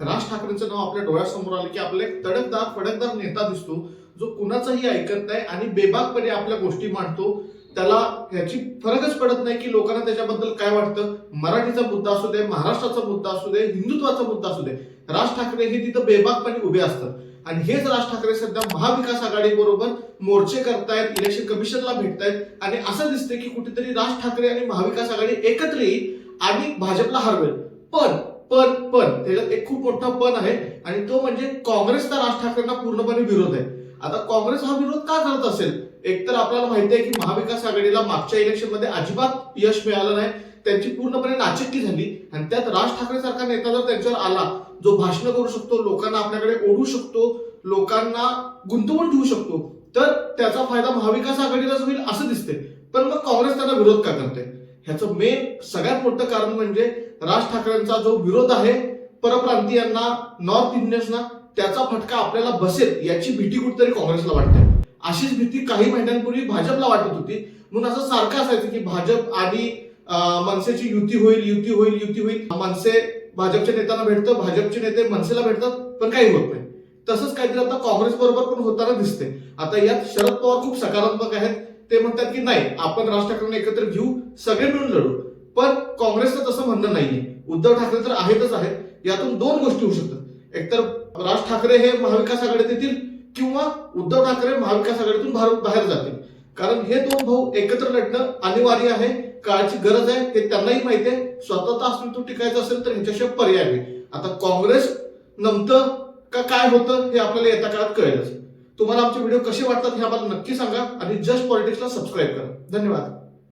राज ठाकरेंचं नाव आपल्या डोळ्यासमोर आलं की आपला एक तडकदार फडकदार नेता दिसतो जो कुणाचाही ऐकत नाही आणि बेबाकपणे आपल्या गोष्टी मांडतो. त्याला ह्याची फरकच पडत नाही की लोकांना त्याच्याबद्दल काय वाटतं. मराठीचा मुद्दा असू दे महाराष्ट्राचा मुद्दा असू दे हिंदुत्वाचा मुद्दा असू दे राज ठाकरे हे तिथं बेबाकपणे उभे असतात. आणि हेच राज ठाकरे सध्या महाविकास आघाडी बरोबर मोर्चे करतायत इलेक्शन कमिशनला भेटतायत. आणि असं दिसतंय की कुठेतरी राज ठाकरे आणि महाविकास आघाडी एकत्र येईल आणि भाजपला हरवेल. पण पण पण. त्याच्यात एक खूप मोठा पण आहे आणि तो म्हणजे काँग्रेसचा राज ठाकरेंना पूर्णपणे विरोध आहे. आता काँग्रेस हा विरोध का करत असेल? एकतर आपल्याला माहिती आहे की महाविकास आघाडीला मागच्या इलेक्शनमध्ये अजिबात यश मिळालं नाही. त्यांची पूर्णपणे नाचिकी झाली आणि त्यात राज ठाकरे सारखा नेता जर त्यांच्यावर आला जो भाषण करू शकतो लोकांना आपल्याकडे ओढू शकतो लोकांना गुंतवून ठेवू शकतो तर त्याचा फायदा महाविकास आघाडीलाच होईल असं दिसते पण मग काँग्रेस त्यांना विरोध का करते ह्याचं मेन सगळ्यात मोठं कारण म्हणजे राज ठाकरेंचा जो विरोध आहे परप्रांतीयांना नॉर्थ इंडियन्सना त्याचा फटका आपल्याला बसेल याची भीती कुठेतरी काँग्रेसला वाटते. अशीच भीती काही महिन्यांपूर्वी भाजपला वाटत होती. म्हणून असं सारखं असायचं की भाजप आणि मनसेची युती होईल युती होईल युती होईल. मनसे भाजपच्या नेत्यांना भेटतं भाजपचे नेते मनसेला भेटतात पण काही होत नाही. तसंच काहीतरी आता काँग्रेस बरोबर पण होताना दिसते आता यात शरद पवार खूप सकारात्मक आहेत. ते म्हणतात की नाही आपण राज ठाकरेंना एकत्र घेऊ सगळे मिळून लढू. पण काँग्रेसचं तसं म्हणणं नाहीये. उद्धव ठाकरे तर आहेतच आहेत. यातून दोन गोष्टी होऊ शकतात. एकतर राज ठाकरे हे महाविकास आघाडीत येतील किंवा उद्धव ठाकरे महाविकास आघाडीतून भारत बाहेर जातील. कारण हे दोन भाऊ एकत्र लढणं अनिवार्य आहे काळाची गरज आहे हे त्यांनाही माहिती आहे. स्वतःचा अस्तित्व टिकायचं असेल तर ह्याच्याशिवाय पर्याय नाही. आता काँग्रेस नमतं का काय होतं हे आपल्याला येत्या काळात कळेलच. तुम्हाला आमचे व्हिडिओ कसे वाटतात हे आम्हाला नक्की सांगा आणि जस्ट पॉलिटिक्सला सबस्क्राईब करा. धन्यवाद.